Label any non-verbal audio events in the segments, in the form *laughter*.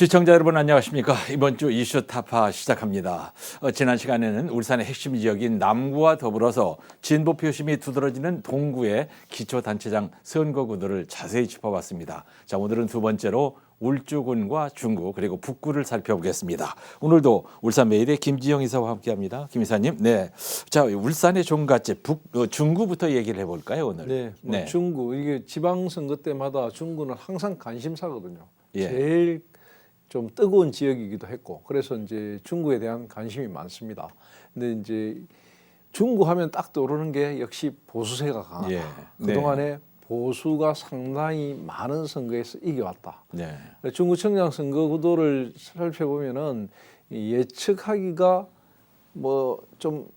시청자 여러분 안녕하십니까 이번 주 이슈 타파 시작합니다. 어, 지난 시간에는 울산의 핵심 지역인 남구와 더불어서 진보 표심이 두드러지는 동구의 기초단체장 선거 구도를 자세히 짚어봤습니다. 자 오늘은 두 번째로 울주군과 중구 그리고 북구를 살펴보겠습니다. 오늘도 울산 메일의 김지영 이사와 함께합니다. 김 이사님, 네, 자 울산의 종갓집 북 어, 중구부터 얘기를 해볼까요 오늘? 네, 뭐 중구 이게 지방 선거 때마다 중구는 항상 관심사거든요. 예. 제일 좀 뜨거운 지역이기도 했고 그래서 이제 중구에 대한 관심이 많습니다. 근데 이제 중구 하면 딱 떠오르는 게 역시 보수세가 강하다. 예. 그동안에 보수가 상당히 많은 선거에서 이겨왔다. 네, 중구청장 선거 구도를 살펴보면은 이 예측하기가 뭐좀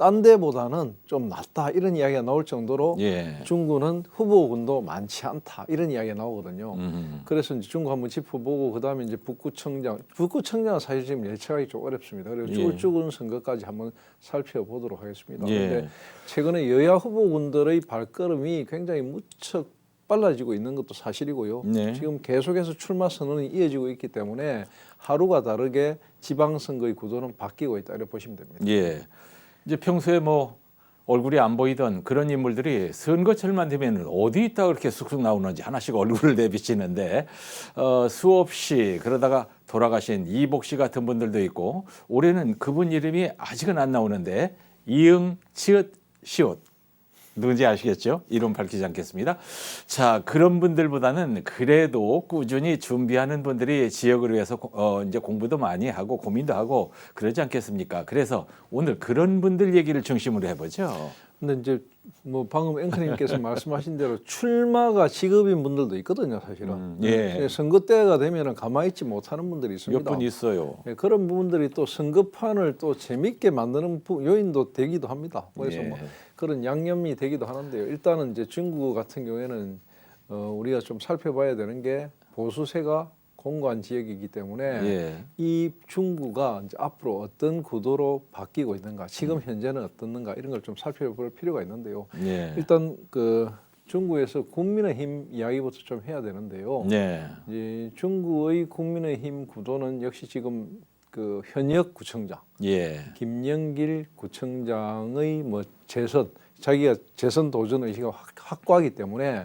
딴 데보다는 좀 낫다 이런 이야기가 나올 정도로 예, 중구는 후보군도 많지 않다 이런 이야기가 나오거든요. 음, 그래서 이제 중구 한번 짚어보고 그다음에 이제 북구청장, 북구청장은 사실 지금 예측하기 좀 어렵습니다. 그리고 예. 쫄죽은 선거까지 한번 살펴보도록 하겠습니다. 예. 그런데 최근에 여야 후보군들의 발걸음이 굉장히 무척 빨라지고 있는 것도 사실이고요. 네. 지금 계속해서 출마 선언이 이어지고 있기 때문에 하루가 다르게 지방선거의 구도는 바뀌고 있다 이렇게 보시면 됩니다. 예. 이제 평소에 뭐 얼굴이 안 보이던 그런 인물들이 선거철만 되면 어디 있다 그렇게 쑥쑥 나오는지 하나씩 얼굴을 *laughs* 내비치는데 어, 수없이 그러다가 돌아가신 이복 씨 같은 분들도 있고 올해는 그분 이름이 아직은 안 나오는데 이응 치읓 시옷 누군지 아시겠죠? 이름 밝히지 않겠습니다. 자, 그런 분들보다는 그래도 꾸준히 준비하는 분들이 지역을 위해서 고- 어, 이제 공부도 많이 하고 고민도 하고 그러지 않겠습니까? 그래서 오늘 그런 분들 얘기를 중심으로 해보죠. 근데 이제 뭐 방금 앵커님께서 *laughs* 말씀하신 대로 출마가 직업인 분들도 있거든요, 사실은. 음, 예. 선거 때가 되면은 가만히 있지 못하는 분들이 있습니다. 몇 분 있어요. 예, 그런 부분들이 또 선거판을 또 재밌게 만드는 부- 요인도 되기도 합니다. 그래서 예. 뭐 그런 양념이 되기도 하는데요. 일단은 이제 중국 같은 경우에는 어, 우리가 좀 살펴봐야 되는 게 보수세가 공고한 지역이기 때문에 예. 이 중구가 이제 앞으로 어떤 구도로 바뀌고 있는가, 지금 음. 현재는 어떻는가 이런 걸 좀 살펴볼 필요가 있는데요. 예. 일단 그 중구에서 국민의힘 이야기부터 좀 해야 되는데요. 네. 이제 중구의 국민의힘 구도는 역시 지금 그 현역 구청장 예. 김영길 구청장의 뭐 재선 자기가 재선 도전 의식이 확- 확고하기 때문에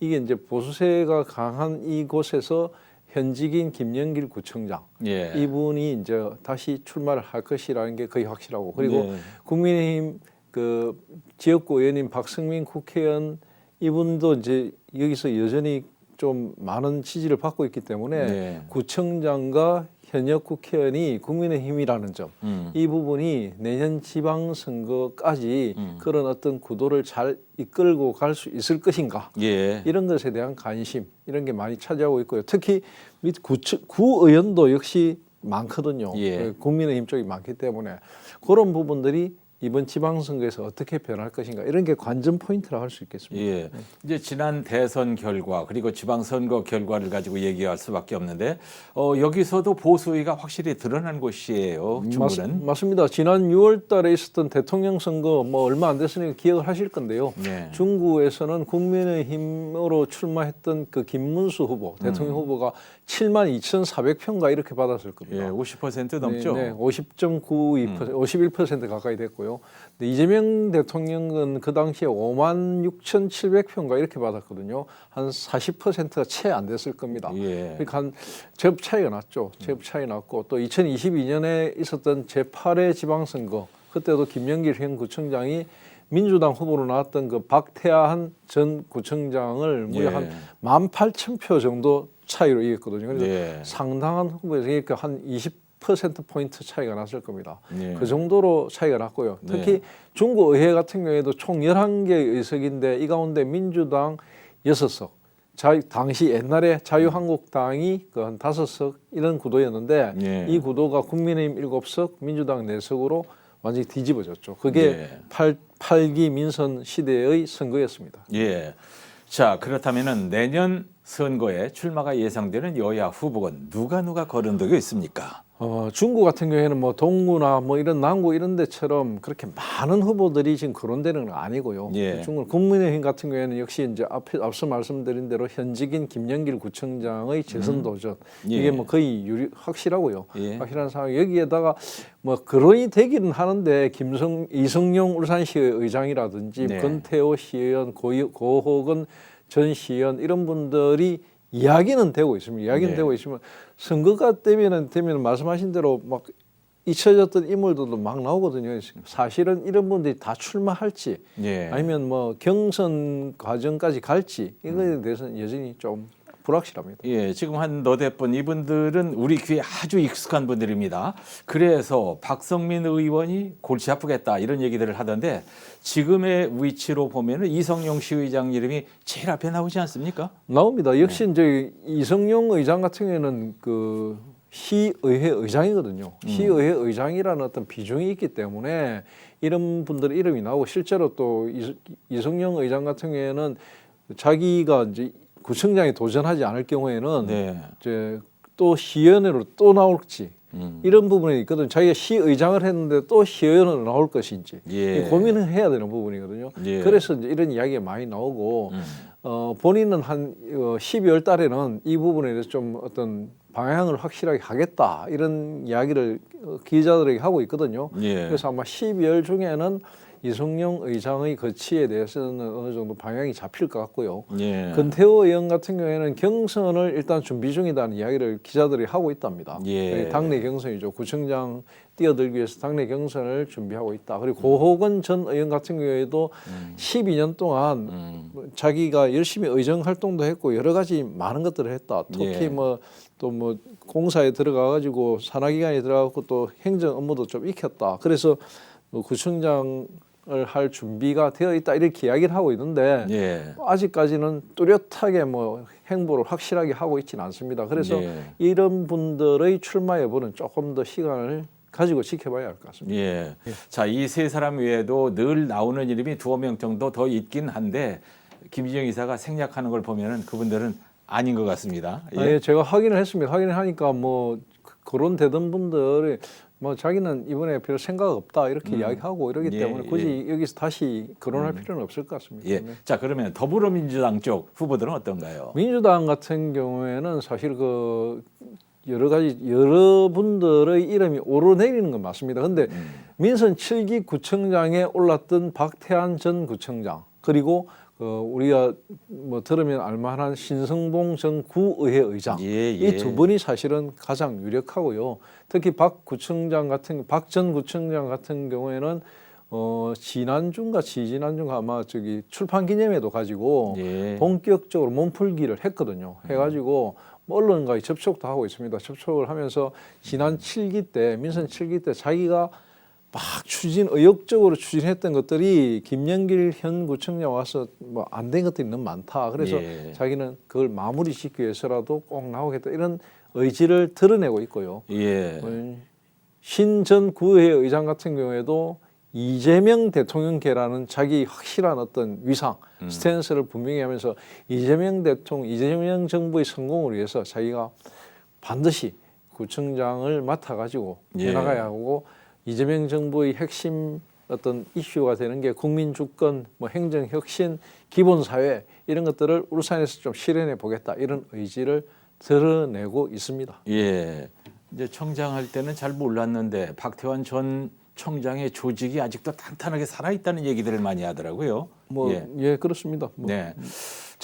이게 이제 보수세가 강한 이곳에서 현직인 김영길 구청장 예. 이분이 이제 다시 출마를 할 것이라는 게 거의 확실하고 그리고 네. 국민의힘 그 지역구 의원인 박승민 국회의원 이분도 이제 여기서 여전히 좀 많은 지지를 받고 있기 때문에 네. 구청장과 현역 국회의원이 국민의힘이라는 점. 음. 이 부분이 내년 지방선거까지 음. 그런 어떤 구도를 잘 이끌고 갈 수 있을 것인가 예. 이런 것에 대한 관심 이런 게 많이 차지하고 있고요. 특히 밑 구청, 구의원도 역시 많거든요. 예. 국민의힘 쪽이 많기 때문에 그런 부분들이 이번 지방선거에서 어떻게 변할 것인가 이런 게 관전 포인트라 할 수 있겠습니다. 예. 이제 지난 대선 결과 그리고 지방선거 결과를 가지고 얘기할 수밖에 없는데 어, 여기서도 보수의가 확실히 드러난 곳이에요. 중구는. 맞, 습니다 지난 6월달에 있었던 대통령 선거 뭐 얼마 안 됐으니까 기억을 하실 건데요. 네. 중구에서는 국민의힘으로 출마했던 그 김문수 후보 대통령 후보가 7만 2,400표인가 이렇게 받았을 겁니다. 예, 50% 넘죠. 네, 네, 50.92% 51% 가까이 됐고요. 근데 이재명 대통령은 그 당시에 5만 6,700표인가 이렇게 받았거든요. 한 40%가 채 안 됐을 겁니다. 예. 그러니까 한 제법 차이가 났죠. 제법 차이 났고 또 2022년에 있었던 제8회 지방선거 그때도 김영길 현 구청장이 민주당 후보로 나왔던 그 박태환 전 구청장을 무려 예. 한 18,000표 정도 차이로 이겼거든요. 그래서 예. 상당한 후보에서 그러니까 한 20% 포인트 차이가 났을 겁니다. 예. 그 정도로 차이가 났고요. 네. 특히 중구 의회 같은 경우에도 총 11개의 의석인데 이 가운데 민주당 6석, 자, 당시 옛날에 자유한국당이 그 한 5석 이런 구도였는데 예. 이 구도가 국민의힘 7석, 민주당 4석으로 완전히 뒤집어졌죠. 그게 예. 팔 8기 민선 시대의 선거였습니다. 예. 자, 그렇다면은 내년 선거에 출마가 예상되는 여야 후보가 누가 누가 거론되고 있습니까? 어, 중국 같은 경우에는 뭐 동구나 뭐 이런 남구 이런 데처럼 그렇게 많은 후보들이 지금 거론되는 건 아니고요. 예. 중국 국민의힘 같은 경우에는 역시 이제 앞에 앞서 말씀드린 대로 현직인 김영길 구청장의 재선 도전 예. 이게 뭐 거의 유리, 확실하고요. 예. 확실한 상황. 여기에다가 뭐 거론이 되기는 하는데 김성 이성용 울산시의 의장이라든지 네. 권태호 시의원, 고이, 고호건 전 시의원 이런 분들이 이야기는 되고 있습니다. 이야기는 네. 되고 있으면 선거가 되면은 되면 말씀하신 대로 막 잊혀졌던 인물들도 막 나오거든요. 사실은 이런 분들이 다 출마할지 예. 아니면 뭐 경선 과정까지 갈지 음. 이거에 대해서는 여전히 좀 불확실합니다. 예, 지금 한 너댓 분 이분들은 우리 귀에 아주 익숙한 분들입니다. 그래서 박성민 의원이 골치 아프겠다 이런 얘기들을 하던데 지금의 위치로 보면은 이성용 시의장 이름이 제일 앞에 나오지 않습니까? 나옵니다. 역시 네. 이제 이성용 의장 같은 경우에는 그 시의회 의장이거든요. 음. 시의회 의장이라는 어떤 비중이 있기 때문에 이런 분들 이름이 나오고 실제로 또 이- 이성용 의장 같은 경우에는 자기가 이제 구청장에 도전하지 않을 경우에는 네. 이제 또 시의원으로 또 나올지 음. 이런 부분이 있거든. 자기가 시의장을 했는데 또 시의원으로 나올 것인지 예. 이 고민을 해야 되는 부분이거든요. 예. 그래서 이제 이런 이야기가 많이 나오고 음. 어, 본인은 한 어, 12월 달에는 이 부분에 대해서 좀 어떤 방향을 확실하게 하겠다 이런 이야기를 어, 기자들에게 하고 있거든요. 예. 그래서 아마 12월 중에는 이성용 의장의 거치에 대해서는 어느 정도 방향이 잡힐 것 같고요. 예. 근태호 의원 같은 경우에는 경선을 일단 준비 중이다는 이야기를 기자들이 하고 있답니다. 예. 당내 경선이죠. 구청장 뛰어들기 위해서 당내 경선을 준비하고 있다. 그리고 고호건 전 의원 같은 경우에도 12년 동안 음. 뭐 자기가 열심히 의정 활동도 했고 여러 가지 많은 것들을 했다. 특히 예. 뭐또뭐 공사에 들어가 가지고 산하기관에 들어가고 또 행정 업무도 좀 익혔다. 그래서 뭐 구청장을 할 준비가 되어 있다 이렇게 이야기를 하고 있는데 예. 아직까지는 뚜렷하게 뭐 행보를 확실하게 하고 있지는 않습니다. 그래서 예. 이런 분들의 출마 여부는 조금 더 시간을 가지고 지켜봐야 할 것 같습니다. 예. 자, 이 세 사람 외에도 늘 나오는 이름이 두어 명 정도 더 있긴 한데 김진영 이사가 생략하는 걸 보면은 그분들은 아닌 것 같습니다. 예. 아, 예, 제가 확인을 했습니다. 확인을 하니까 뭐 그- 거론되던 분들이 뭐 자기는 이번에 별 생각 없다 이렇게 이야기하고 이러기 예, 때문에 굳이 여기서 다시 거론할 음. 필요는 없을 것 같습니다. 예. 네. 자, 그러면 더불어민주당 쪽 후보들은 어떤가요? 민주당 같은 경우에는 사실 그 여러 가지 여러분들의 이름이 오르내리는 건 맞습니다. 근데 음. 민선 7기 구청장에 올랐던 박태환 전 구청장 그리고 어, 우리가 뭐 들으면 알만한 신성봉 전 구의회 의장 예, 이두 분이 사실은 가장 유력하고요. 특히 박 구청장 같은 박 전 구청장 같은 경우에는 어 지난주인가 지지난주인가 아마 저기 출판 기념회도 가지고 예. 본격적으로 몸풀기를 했거든요. 해가지고 뭐 언론과의 접촉도 하고 있습니다. 접촉을 하면서 지난 7기 때 민선 7기 때 자기가 막 추진 의욕적으로 추진했던 것들이 김영길 현 구청장 와서 뭐 안 된 것들이 너무 많다. 그래서 예. 자기는 그걸 마무리 짓기 위해서라도 꼭 나오겠다 이런 의지를 드러내고 있고요. 예. 신전 구의회 의장 같은 경우에도 이재명 대통령계라는 자기 확실한 어떤 위상, 음. 스탠스를 분명히 하면서 이재명 대통령, 이재명 정부의 성공을 위해서 자기가 반드시 구청장을 맡아가지고 예. 해나가야 하고 이재명 정부의 핵심 어떤 이슈가 되는 게 국민 주권, 뭐 행정 혁신, 기본 사회 이런 것들을 울산에서 좀 실현해 보겠다 이런 의지를 드러내고 있습니다. 예. 이제 청장 할 때는 잘 몰랐는데 박태환 전 청장의 조직이 아직도 탄탄하게 살아 있다는 얘기들을 많이 하더라고요. 뭐 예. 예, 그렇습니다. 뭐. 네.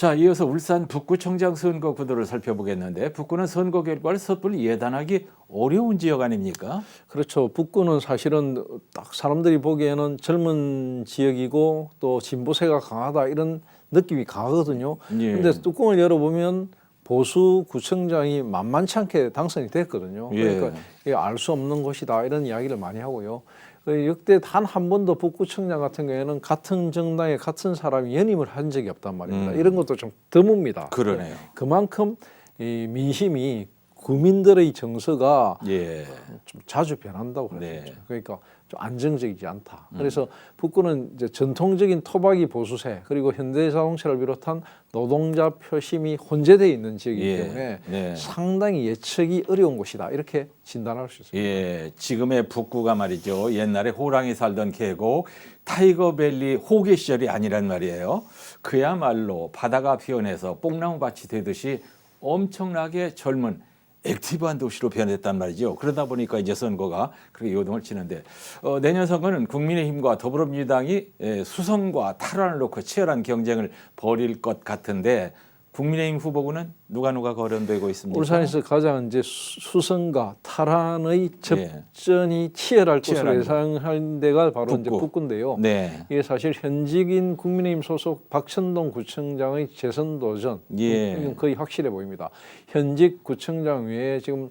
자, 이어서 울산 북구청장 선거 구도를 살펴보겠는데 북구는 선거 결과를 섣불리 예단하기 어려운 지역 아닙니까? 그렇죠. 북구는 사실은 딱 사람들이 보기에는 젊은 지역이고 또 진보세가 강하다 이런 느낌이 강하거든요. 예. 근데 뚜껑을 열어보면 보수 구청장이 만만치 않게 당선이 됐거든요. 예. 그러니까 알수 없는 곳이다 이런 이야기를 많이 하고요. 그 역대 단 한 번도 북구청장 같은 경우에는 같은 정당에 같은 사람이 연임을 한 적이 없단 말입니다. 음. 이런 것도 좀 드뭅니다. 그러네요. 그만큼 이 민심이 국민들의 정서가 예. 좀 자주 변한다고 할수 네. 그러니까 좀 안정적이지 않다. 음. 그래서 북구는 이제 전통적인 토박이 보수세 그리고 현대자동차를 비롯한 노동자 표심이 혼재되어 있는 지역이기 예. 때문에 네. 상당히 예측이 어려운 곳이다 이렇게 진단할 수 있습니다. 예, 지금의 북구가 말이죠. 옛날에 호랑이 살던 계곡 타이거밸리 호계 시절이 아니란 말이에요. 그야말로 바다가 피어내서 뽕나무 밭이 되듯이 엄청나게 젊은 액티브한 도시로 변했단 말이죠. 그러다 보니까 이제 선거가 그렇게 요동을 치는데 어, 내년 선거는 국민의힘과 더불어민주당이 예, 수성과 탈환을 놓고 치열한 경쟁을 벌일 것 같은데 국민의힘 후보군은 누가 누가 거론되고 있습니까? 울산에서 가장 이제 수- 수성과 탈환의 예. 접전이 치열할 것으로 예상하는 데가 바로 이제 북구. 북구인데요. 네. 이게 사실 현직인 국민의힘 소속 박천동 구청장의 재선 도전 예. 거의 확실해 보입니다. 현직 구청장 외에 지금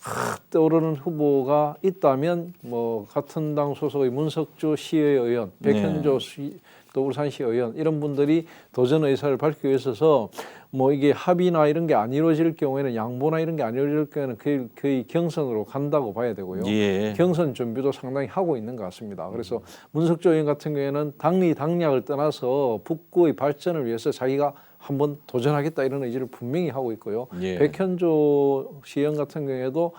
확 떠오르는 후보가 있다면 뭐 같은 당 소속의 문석주 시의원, 네. 백현조 시, 또 울산시 의원 이런 분들이 도전 의사를 밝히고 있어서 뭐 이게 합의나 이런 게 안 이루어질 경우에는 양보나 이런 게 안 이루어질 경우에는 거의, 거의 경선으로 간다고 봐야 되고요. 예. 경선 준비도 상당히 하고 있는 것 같습니다. 그래서 문석조 의원 같은 경우에는 당리 당략을 떠나서 북구의 발전을 위해서 자기가 한번 도전하겠다 이런 의지를 분명히 하고 있고요. 예. 백현조 시의원 같은 경우에도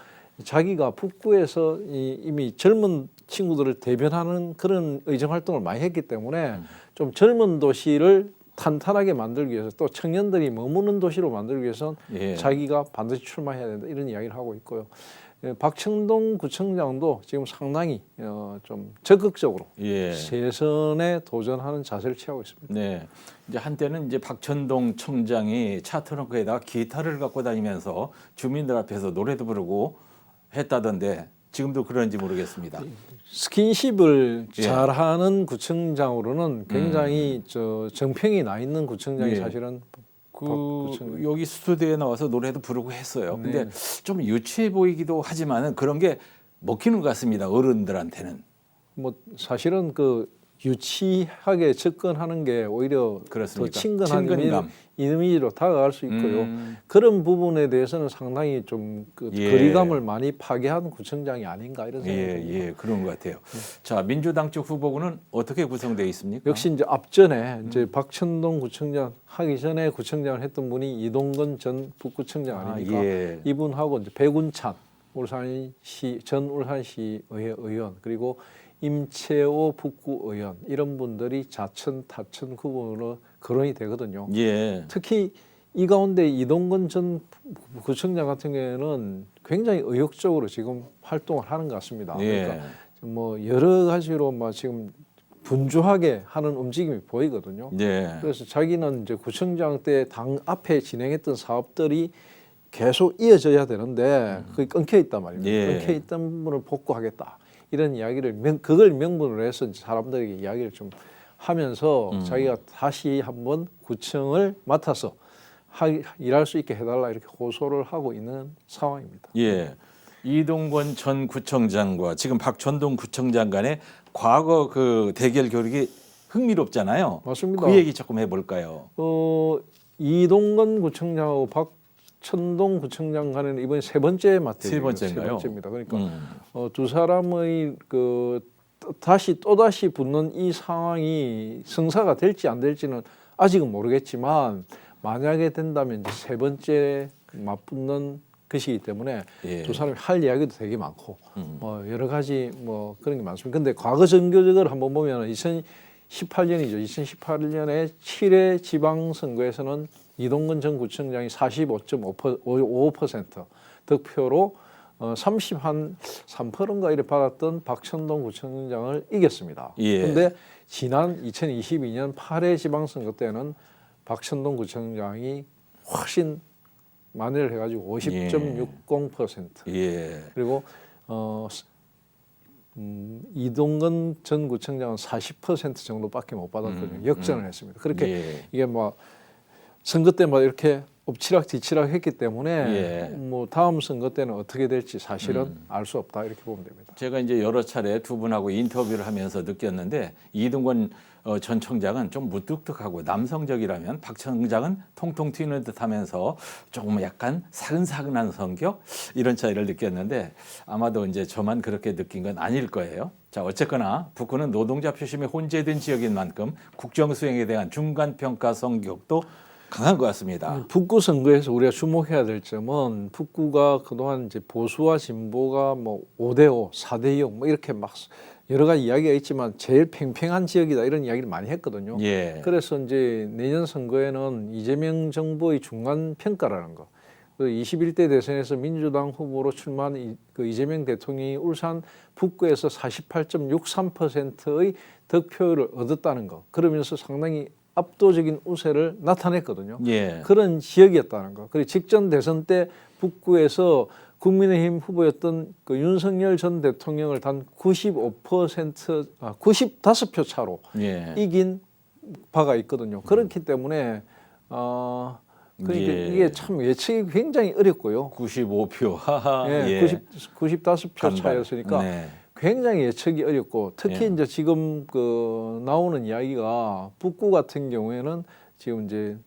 자기가 북구에서 이, 이미 젊은 친구들을 대변하는 그런 의정 활동을 많이 했기 때문에 좀 젊은 도시를 탄탄하게 만들기 위해서 또 청년들이 머무는 도시로 만들기 위해서는 예. 자기가 반드시 출마해야 된다 이런 이야기를 하고 있고요. 예, 박청동 구청장도 지금 상당히 어, 좀 적극적으로 예. 재선에 도전하는 자세를 취하고 있습니다. 네. 이제 한때는 이제 박천동 청장이 차 트렁크에다가 기타를 갖고 다니면서 주민들 앞에서 노래도 부르고 했다던데 지금도 그런지 모르겠습니다. 스킨십을 예. 잘하는 구청장으로는 굉장히 저 정평이 나 있는 구청장이 예. 사실은 그 박구청- 여기 스튜디오에 나와서 노래도 부르고 했어요. 근데 네. 좀 유치해 보이기도 하지만은 그런 게 먹히는 것 같습니다. 어른들한테는. 뭐 사실은 그 유치하게 접근하는 게 오히려 그렇습니까? 더 친근한 친근감. 이미- 이미지로 다가갈 수 있고요. 음. 그런 부분에 대해서는 상당히 좀그 예. 거리감을 많이 파괴한 구청장이 아닌가 이런 생각이 예, 듭니다. 예, 그런 것 같아요. 자, 민주당 쪽 후보군은 어떻게 구성되어 있습니까? 역시 이제 앞전에 이제 박천동 구청장 하기 전에 구청장을 했던 분이 이동건 전 북구청장 아, 아닙니까? 예. 이분하고 이제 백운찬 울산시 전 울산시 의회 의원 그리고 임채호 북구 의원 이런 분들이 자천 타천 구분으로 거론이 되거든요. 예. 특히 이 가운데 이동건 전 구청장 같은 경우에는 굉장히 의욕적으로 지금 활동을 하는 것 같습니다. 예. 그러니까 뭐 여러 가지로 막 지금 분주하게 하는 움직임이 보이거든요. 예. 그래서 자기는 이제 구청장 때 당 앞에 진행했던 사업들이 계속 이어져야 되는데 그게 끊겨 있단 말입니다. 예. 끊겨 있던 부분을 복구하겠다 이런 이야기를 명, 그걸 명분으로 해서 사람들에게 이야기를 좀 하면서 음. 자기가 다시 한번 구청을 맡아서 하, 일할 수 있게 해달라 이렇게 호소를 하고 있는 상황입니다. 예. 이동권 전 구청장과 지금 박천동 구청장 간의 과거 그 대결 교육이 흥미롭잖아요. 맞습니다. 그 얘기 조금 해볼까요? 어, 이동건 구청장하고 박천동 구청장 간에는 이번에 세 번째 맞대결 세 번째인가요? 세 번째입니다. 그러니까 음. 어, 두 사람의 그 또- 다시 또 다시 붙는 이 상황이 성사가 될지 안 될지는 아직은 모르겠지만 만약에 된다면 이제 세 번째 맞붙는 것이기 때문에 예. 두 사람이 할 이야기도 되게 많고 음. 뭐 여러 가지 뭐 그런 게 많습니다. 근데 과거 전교적을 한번 보면 2018년이죠. 2018년에 7회 지방선거에서는 이동근 전 구청장이 45.5% 득표로 어, 30한 3%인가 이래 받았던 박천동 구청장을 이겼습니다. 예. 근데 지난 2022년 8회 지방선거 때는 박천동 구청장이 훨씬 만회를 해가지고 50.60% 예. 그리고 어, 스- 음, 이동건 전 구청장은 40% 정도밖에 못 받았거든요. 음, 역전을 했습니다. 그렇게 예. 이게 뭐 선거 때마다 이렇게 엎치락 뒤치락 했기 때문에 예. 뭐 다음 선거 때는 어떻게 될지 사실은 음. 알수 없다 이렇게 보면 됩니다. 제가 이제 여러 차례 두 분하고 인터뷰를 하면서 느꼈는데 이동건 어, 전 청장은 좀 무뚝뚝하고 남성적이라면 박 청장은 통통 튀는 듯하면서 조금 약간 사근사근한 성격 이런 차이를 느꼈는데 아마도 이제 저만 그렇게 느낀 건 아닐 거예요. 자 어쨌거나 북구는 노동자 표심이 혼재된 지역인 만큼 국정 수행에 대한 중간 평가 성격도 강한 것 같습니다. 북구 선거에서 우리가 주목해야 될 점은 북구가 그동안 이제 보수와 진보가 뭐 5대5, 4대6 뭐 이렇게 막 여러 가지 이야기가 있지만 제일 팽팽한 지역이다 이런 이야기를 많이 했거든요. 예. 그래서 이제 내년 선거에는 이재명 정부의 중간 평가라는 거. 그 21대 대선에서 민주당 후보로 출마한 이, 그 이재명 대통령이 울산 북구에서 48.63%의 득표율을 얻었다는 거. 그러면서 상당히 압도적인 우세를 나타냈거든요. 예. 그런 지역이었다는 거. 그리고 직전 대선 때 북구에서 국민의힘 후보였던 그 윤석열 전 대통령을 단 95% 아, 95표 차로 예. 이긴 바가 있거든요. 그렇기 때문에 어 그러니까 예. 이게 참 예측이 굉장히 어렵고요. 95표. 하하. 예, 예. 90 95표 간발. 차였으니까 네. 굉장히 예측이 어렵고 특히 예. 이제 지금 그 나오는 이야기가 북구 같은 경우에는 지금 이제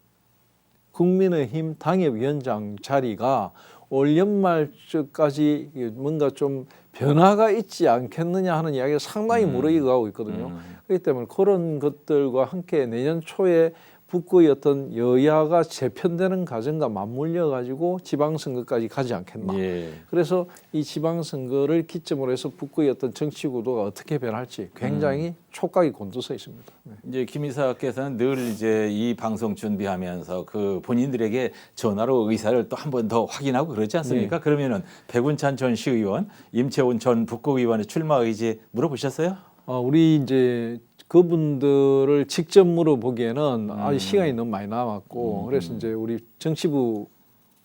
국민의힘 당협위원장 자리가 올 연말까지 뭔가 좀 변화가 있지 않겠느냐 하는 이야기가 상당히 음. 무르익어가고 있거든요. 음. 그렇기 때문에 그런 것들과 함께 내년 초에 북구의 어떤 여야가 재편되는 과정과 맞물려 가지고 지방선거까지 가지 않겠나. 예. 그래서 이 지방선거를 기점으로 해서 북구의 어떤 정치 구도가 어떻게 변할지 굉장히 촉각이 곤두서 있습니다. 네. 이제 김 이사께서는 늘 이제 이 방송 준비하면서 그 본인들에게 전화로 의사를 또 한 번 더 확인하고 그러지 않습니까? 그러면은 백운찬 전 시의원, 임채원 전 북구 의원의 출마 의지 물어보셨어요? 어, 우리 이제 그분들을 직접 물어보기에는 아직 시간이 너무 많이 남았고 그래서 이제 우리 정치부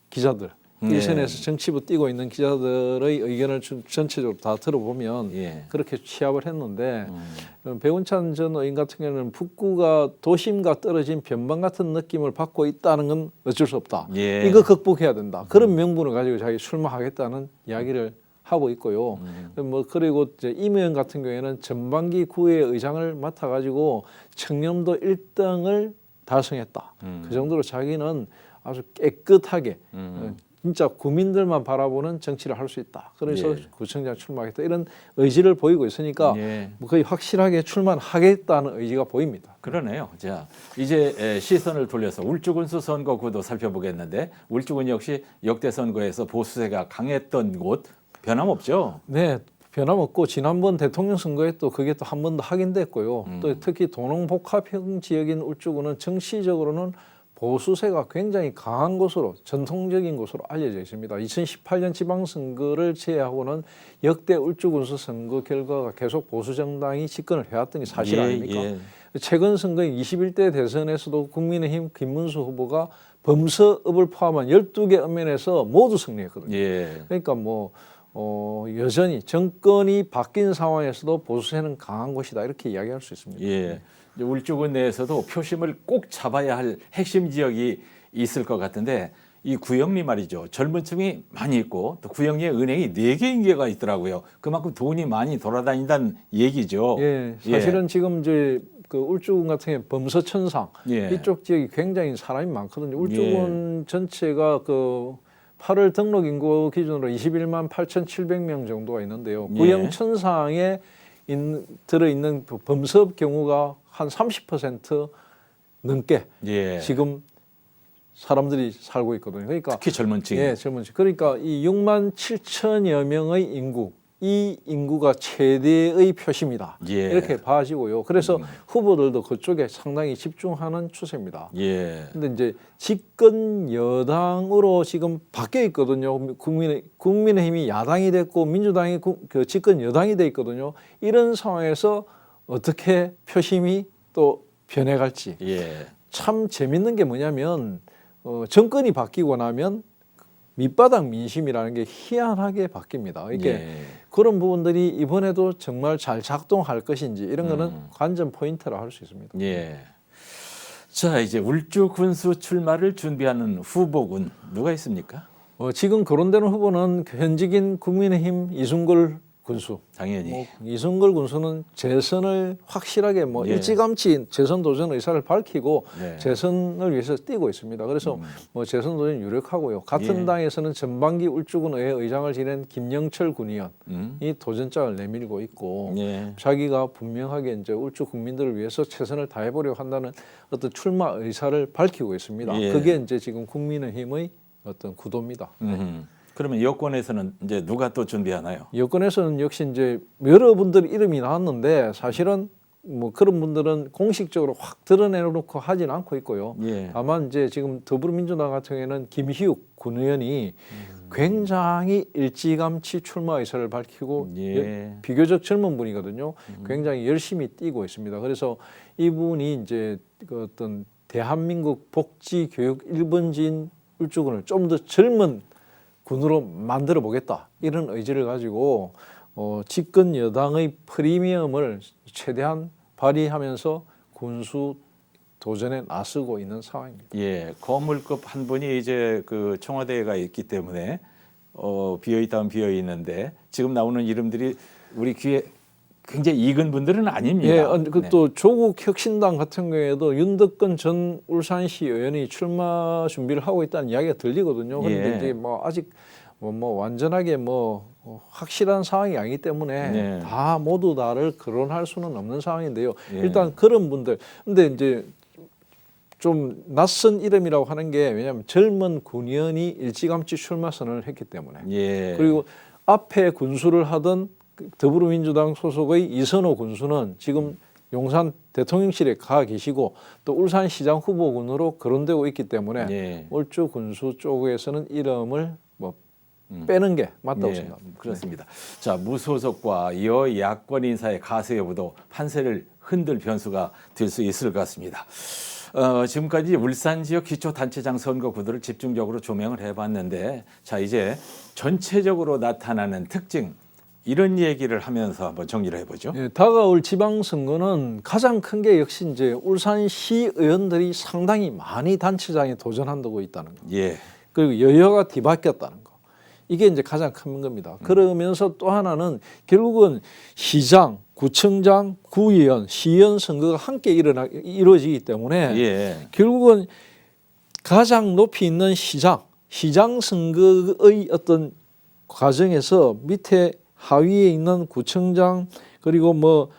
기자들 네. 일선에서 정치부 뛰고 있는 기자들의 의견을 전- 전체적으로 다 들어보면 예. 그렇게 취합을 했는데 음. 어, 배운찬 전 의원 같은 경우는 북구가 도심과 떨어진 변방 같은 느낌을 받고 있다는 건 어쩔 수 없다. 예. 이거 극복해야 된다. 그런 명분을 가지고 자기 출마하겠다는 이야기를 하고 있고요. 음. 뭐 그리고 이제 임 의원 같은 경우에는 전반기 구의 의장을 맡아가지고 청렴도 1등을 달성했다. 음. 그 정도로 자기는 아주 깨끗하게 음. 어, 진짜 구민들만 바라보는 정치를 할 수 있다. 그래서 예. 구청장 출마하겠다 이런 의지를 보이고 있으니까 예. 뭐 거의 확실하게 출마하겠다는 의지가 보입니다. 그러네요. 자, 이제 에, 시선을 돌려서 울주군수 선거 구도 살펴보겠는데 울주군 역시 역대 선거에서 보수세가 강했던 곳 변함없죠. 네, 변함없고 지난번 대통령 선거에 또 그게 또 한 번 더 확인됐고요. 음. 또 특히 도농복합형 지역인 울주군은 정치적으로는 보수세가 굉장히 강한 곳으로 전통적인 곳으로 알려져 있습니다. 2018년 지방선거를 제외하고는 역대 울주군수 선거 결과가 계속 보수 정당이 집권을 해왔던 게 사실 예, 아닙니까? 예. 최근 선거인 21대 대선에서도 국민의힘 김문수 후보가 범서읍을 포함한 12개 읍면에서 모두 승리했거든요. 예. 그러니까 뭐 어, 여전히 정권이 바뀐 상황에서도 보수세는 강한 곳이다 이렇게 이야기할 수 있습니다. 예. 울주군 내에서도 표심을 꼭 잡아야 할 핵심 지역이 있을 것 같은데 이 구영리 말이죠. 젊은 층이 많이 있고 또 구영리에 은행이 네 개인 개가 있더라고요. 그만큼 돈이 많이 돌아다닌다는 얘기죠. 예, 사실은 지금 이제 그 울주군 같은 경우 범서천상 예. 이쪽 지역이 굉장히 사람이 많거든요. 울주군 전체가 그 8월 등록 인구 기준으로 21만 8,700명 정도가 있는데요. 예. 구영 천상에 있는, 들어 있는 그 범섭 경우가 한 30% 넘게 예. 지금 사람들이 살고 있거든요. 그러니까 특히 젊은 층. 예, 젊은 층. 그러니까 이 6만 7천여 명의 인구, 이 인구가 최대의 표심이다. 예. 이렇게 봐지고요. 그래서 후보들도 그쪽에 상당히 집중하는 추세입니다. 예. 근데 이제 집권 여당으로 지금 바뀌어 있거든요. 국민의 국민의힘이 야당이 됐고 민주당이 구- 그 집권 여당이 돼 있거든요. 이런 상황에서 어떻게 표심이 또 변해갈지 예. 참 재밌는 게 뭐냐면 어, 정권이 바뀌고 나면 밑바닥 민심이라는 게 희한하게 바뀝니다. 이게 예. 그런 부분들이 이번에도 정말 잘 작동할 것인지 이런 거는 음. 관전 포인트라 할 수 있습니다. 예. 자, 이제 울주 군수 출마를 준비하는 후보군 누가 있습니까? 어, 지금 거론되는 후보는 현직인 국민의힘 이순걸 군수. 당연히. 뭐 이승걸 군수는 재선을 확실하게 뭐 예. 일찌감치 재선 도전 의사를 밝히고 네. 재선을 위해서 뛰고 있습니다. 그래서 뭐 재선 도전 유력하고요. 같은 예. 당에서는 전반기 울주군 의회 의장을 지낸 김영철 군의원이 음. 도전장을 내밀고 있고 예. 자기가 분명하게 이제 울주 국민들을 위해서 최선을 다해보려 한다는 어떤 출마 의사를 밝히고 있습니다. 예. 그게 이제 지금 국민의힘의 어떤 구도입니다. 음. 그러면 여권에서는 이제 누가 또 준비하나요? 여권에서는 역시 이제 여러분들 이름이 나왔는데 사실은 뭐 그런 분들은 공식적으로 확 드러내놓고 하진 않고 있고요. 예. 다만 이제 지금 더불어민주당 같은 경우에는 김희욱 군 의원이 굉장히 일찌감치 출마 의사를 밝히고 예. 여- 비교적 젊은 분이거든요. 굉장히 열심히 뛰고 있습니다. 그래서 이분이 이제 그 어떤 대한민국 복지 교육 1번지인 울주군을 좀 더 젊은 군으로 만들어 보겠다 이런 의지를 가지고 어, 집권 여당의 프리미엄을 최대한 발휘하면서 군수 도전에 나서고 있는 상황입니다. 예, 거물급 한 분이 이제 그 청와대가 있기 때문에 어, 비어 있다면 비어 있는데 지금 나오는 이름들이 우리 귀에 굉장히 익은 분들은 아닙니다. 예, 어, 네. 그또 조국 혁신당 같은 경우에도 윤덕근 전 울산시 의원이 출마 준비를 하고 있다는 이야기가 들리거든요. 그런데 예. 이제 뭐 아직 뭐, 뭐 완전하게 뭐 어, 확실한 상황이 아니기 때문에 네. 다 모두 다를 거론할 수는 없는 상황인데요. 예. 일단 그런 분들, 근데 이제 좀 낯선 이름이라고 하는 게 왜냐하면 젊은 군의원이 일찌감치 출마 선언을 했기 때문에 예. 그리고 앞에 군수를 하던 그 더불어민주당 소속의 이선호 군수는 지금 용산 대통령실에 가 계시고 또 울산시장 후보군으로 거론되고 있기 때문에 예. 울주 군수 쪽에서는 이름을 뭐 음. 빼는 게 맞다고 예, 생각합니다. 그렇습니다. 자 무소속과 여야권 인사의 가세 여부도 판세를 흔들 변수가 될 수 있을 것 같습니다. 어, 지금까지 울산 지역 기초단체장 선거 구도를 집중적으로 조명을 해봤는데 자 이제 전체적으로 나타나는 특징 이런 얘기를 하면서 한번 정리를 해보죠. 예, 다가올 지방선거는 가장 큰 게 역시 이제 울산시 의원들이 상당히 많이 단체장에 도전한다고 있다는 거. 예, 그리고 여야가 뒤바뀌었다는 거. 이게 이제 가장 큰 겁니다. 그러면서 또 하나는 결국은 시장, 구청장, 구의원, 시의원 선거가 함께 일어나 이루어지기 때문에 예, 결국은 가장 높이 있는 시장, 시장 선거의 어떤 과정에서 밑에 하위에 있는 구청장 그리고 뭐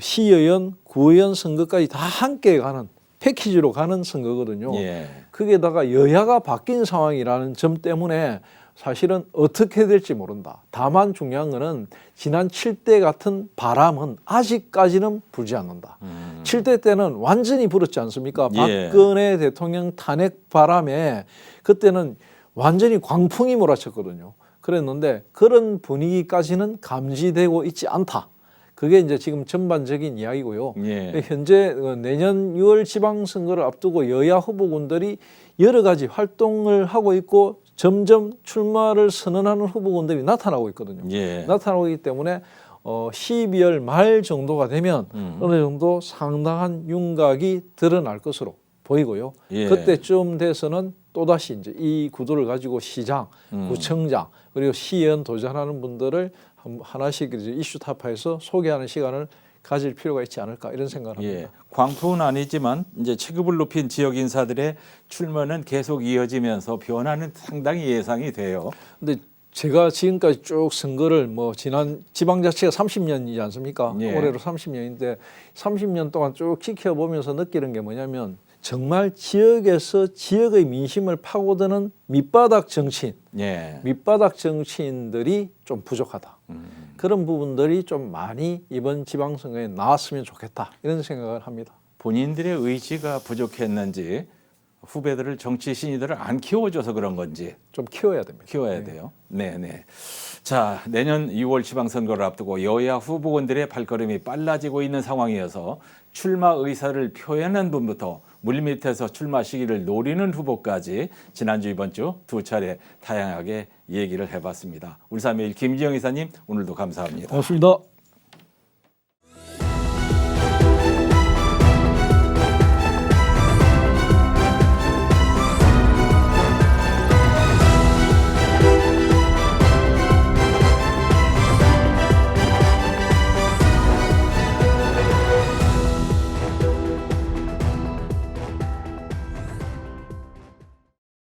시의원, 구의원 선거까지 다 함께 가는 패키지로 가는 선거거든요. 예, 거기에다가 여야가 바뀐 상황이라는 점 때문에 사실은 어떻게 될지 모른다. 다만 중요한 거는 지난 7대 같은 바람은 아직까지는 불지 않는다. 음, 7대 때는 완전히 불었지 않습니까? 예. 박근혜 대통령 탄핵 바람에 그때는 완전히 광풍이 몰아쳤거든요. 그랬는데 그런 분위기까지는 감지되고 있지 않다. 그게 이제 지금 전반적인 이야기고요. 예, 현재 어, 내년 6월 지방선거를 앞두고 여야 후보군들이 여러 가지 활동을 하고 있고 점점 출마를 선언하는 후보군들이 나타나고 있거든요. 예, 나타나고 있기 때문에 어, 12월 말 정도가 되면 음. 어느 정도 상당한 윤곽이 드러날 것으로 보이고요. 예. 그때쯤 돼서는 또다시 이제 이 구도를 가지고 시장, 음. 구청장 그리고 시의원 도전하는 분들을 한- 하나씩 이제 이슈 타파해서 소개하는 시간을 가질 필요가 있지 않을까 이런 생각을 합니다. 예, 광풍은 아니지만 이제 체급을 높인 지역 인사들의 출마는 계속 이어지면서 변화는 상당히 예상이 돼요. 근데 제가 지금까지 쭉 선거를 뭐 지난 지방자치가 30년이지 않습니까? 예. 올해로 30년인데 30년 동안 쭉 지켜보면서 느끼는 게 뭐냐면 정말 지역에서 지역의 민심을 파고드는 밑바닥 정치인, 예, 밑바닥 정치인들이 좀 부족하다. 음. 그런 부분들이 좀 많이 이번 지방선거에 나왔으면 좋겠다 이런 생각을 합니다. 본인들의 의지가 부족했는지 후배들을 정치 신이들을 안 키워줘서 그런 건지 좀 키워야 됩니다. 키워야 돼요. 네, 네. 자, 내년 6월 지방선거를 앞두고 여야 후보군들의 발걸음이 빨라지고 있는 상황이어서 출마 의사를 표현한 분부터 물밑에서 출마 시기를 노리는 후보까지 지난주 이번 주 두 차례 다양하게 얘기를 해봤습니다. 울산매일 김지영 이사님 오늘도 감사합니다. 고맙습니다.